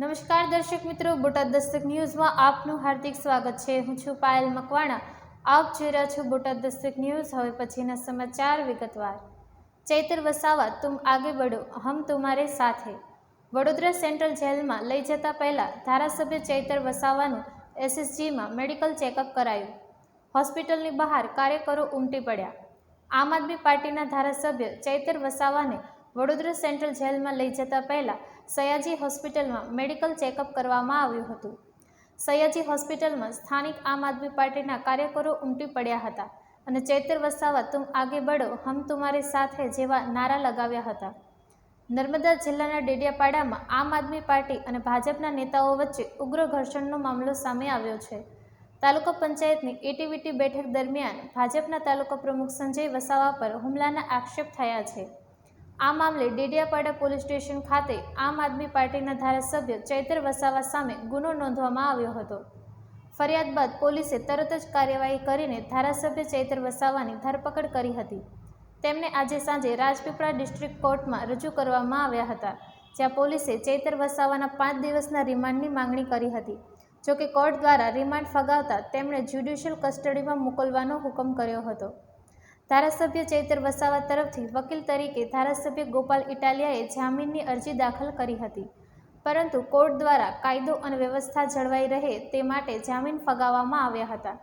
નમસ્કાર દર્શક મિત્રો, બોટાદ દસ્તક ન્યૂઝમાં આપનું હાર્દિક સ્વાગત છે. હું છું પાયલ મકવાણા. આપ જોઈ રહ્યા છો બોટાદ દસ્તક ન્યૂઝ. હવે પછીના સમાચાર વિગતવાર. ચૈતર વસાવા, તુમ આગે બઢો, હમ તુમારે સાથે. વડોદરા સેન્ટ્રલ જેલમાં લઈ જતા પહેલાં ધારાસભ્ય ચૈતર વસાવાનું એસએસજીમાં મેડિકલ ચેકઅપ કરાયું. હોસ્પિટલની બહાર કાર્યકરો ઉમટી પડ્યા. આમ આદમી પાર્ટીના ધારાસભ્ય ચૈતર વસાવાને વડોદરા સેન્ટ્રલ જેલમાં લઈ જતા પહેલાં સયાજી હોસ્પિટલમાં મેડિકલ ચેકઅપ કરવામાં આવ્યું હતું. સયાજી હોસ્પિટલમાં સ્થાનિક આમ આદમી પાર્ટીના કાર્યકરો ઉમટી પડ્યા હતા અને ચૈતર વસાવા તુમ આગે બળો હમ તુમારી સાથે જેવા નારા લગાવ્યા હતા. નર્મદા જિલ્લાના ડેડિયાપાડામાં આમ આદમી પાર્ટી અને ભાજપના નેતાઓ વચ્ચે ઉગ્ર ઘર્ષણનો મામલો સામે આવ્યો છે. તાલુકા પંચાયતની એટીવીટી બેઠક દરમિયાન ભાજપના તાલુકા પ્રમુખ સંજય વસાવા પર હુમલાના આક્ષેપ થયા છે. આ મામલે ડેડિયાપાડા પોલીસ સ્ટેશન ખાતે આમ આદમી પાર્ટીના ધારાસભ્ય ચૈતર વસાવા સામે ગુનો નોંધવામાં આવ્યો હતો. ફરિયાદ બાદ પોલીસે તરત જ કાર્યવાહી કરીને ધારાસભ્ય ચૈતર વસાવાની ધરપકડ કરી હતી. તેમને આજે સાંજે રાજપીપળા ડિસ્ટ્રિક્ટ કોર્ટમાં રજૂ કરવામાં આવ્યા હતા, જ્યાં પોલીસે ચૈતર વસાવાના પાંચ દિવસના રિમાન્ડની માંગણી કરી હતી. જોકે કોર્ટ દ્વારા રિમાન્ડ ફગાવતા તેમણે જ્યુડિશિયલ કસ્ટડીમાં મોકલવાનો હુકમ કર્યો હતો. ધારાસભ્ય ચૈતર વસાવા તરફથી વકીલ તરીકે ધારાસભ્ય ગોપાલ ઇટાલિયાએ જામીનની અરજી દાખલ કરી હતી. પરંતુ કોર્ટ દ્વારા કાયદો અને વ્યવસ્થા જળવાઈ રહે તે માટે જામીન ફગાવવામાં આવ્યા હતા.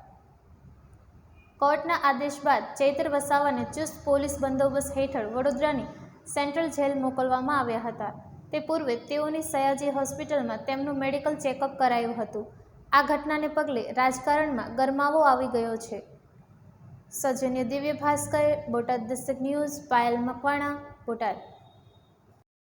કોર્ટના આદેશ બાદ ચૈતર વસાવાને ચુસ્ત પોલીસ બંદોબસ્ત હેઠળ વડોદરાની સેન્ટ્રલ જેલ મોકલવામાં આવ્યા હતા. તે પૂર્વે તેઓની સયાજી હોસ્પિટલમાં તેમનું મેડિકલ ચેકઅપ કરાયું હતું. આ ઘટનાને પગલે રાજકારણમાં ગરમાવો આવી ગયો છે. સૌજન્ય દિવ્ય ભાસ્કર બોટાદ દસ્તક ન્યૂઝ પાયલ મકવાણા બોટાદ.